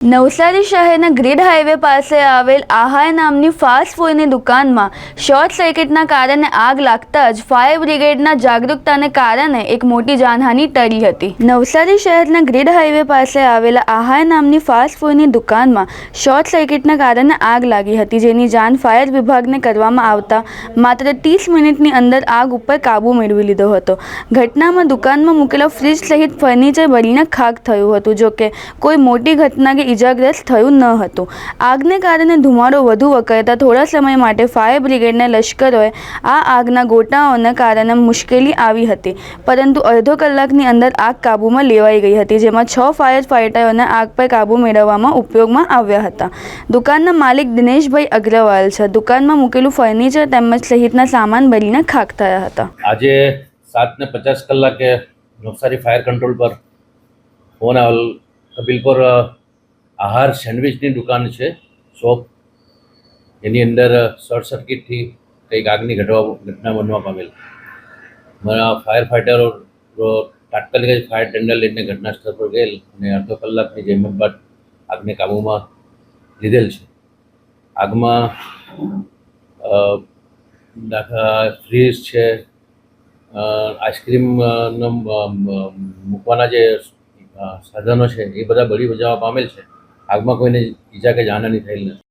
નવસારી શહેરના grid highway પાસે આવેલ આહાય નામની ફાસ્ટ ફૂડની દુકાનમાં શોર્ટ સર્કિટના કારણે આગ લાગતા જ ફાયર બ્રિગેડના જાગૃતતાને કારણે એક મોટી જાનહાનિ ટળી હતી. નવસારી શહેરના ગ્રીડ હાઈવે પાસે આવેલા આહાય નામની ફાસ્ટ ફૂડની દુકાનમાં શોર્ટ સર્કિટના કારણે આગ લાગી હતી, જેની જાણ ફાયર વિભાગને કરવામાં આવતા માત્ર ત્રીસ મિનિટની અંદર આગ ઉપર કાબૂ મેળવી લીધો હતો. ઘટનામાં દુકાનમાં મૂકેલા ફ્રીજ સહિત ફર્નિચર બળીને ખાક થયું હતું, જોકે કોઈ મોટી ઘટના કે ઈજાગ્રસ્ત થયું ન હતું. આગને કારણે ધુમાડો વધુ વકરતા થોડા સમય માટે ફાયર બ્રિગેડના લશ્કરોએ આ આગના ગોટાઓને કારણે મુશ્કેલી આવી હતી. પરંતુ અડધો કલાકની અંદર આગ કાબૂમાં લેવાઈ ગઈ હતી, જેમાં છ ફાયર ફાઇટરોને આગ પર કાબૂ મેળવવામાં ઉપયોગમાં આવ્યા હતા. દુકાનના માલિક દિનેશભાઈ અગ્રવાલ છે. દુકાનમાં મૂકેલું ફર્નિચર તેમજ સહિતના સામાન બળીને ખાક થયા હતા. આજે સાત ને પચાસ કલાકે નવસારી ફાયર કંટ્રોલ પર ફોન કપિલપુર આહાર સેન્ડવિચની દુકાન છે, શોપ. એની અંદર શોર્ટ સર્કિટથી કંઈક આગની ઘટવા ઘટના બનવા પામેલ. મારા ફાયર ફાઇટરો તાત્કાલિક ફાયર ટેન્ડર લઈને ઘટના સ્થળ પર ગયેલ અને અડધો કલાકની જહેમત બાદ આગને કાબૂમાં લીધેલ છે. આગમાં દાખલા ફ્રીજ છે આઈસ્ક્રીમ મૂકવાના જે સાધનો છે, એ બધા બળી બજાવવા પામેલ છે. આગમાં કોઈને ઈજા કે જાનહાની થયેલ નથી.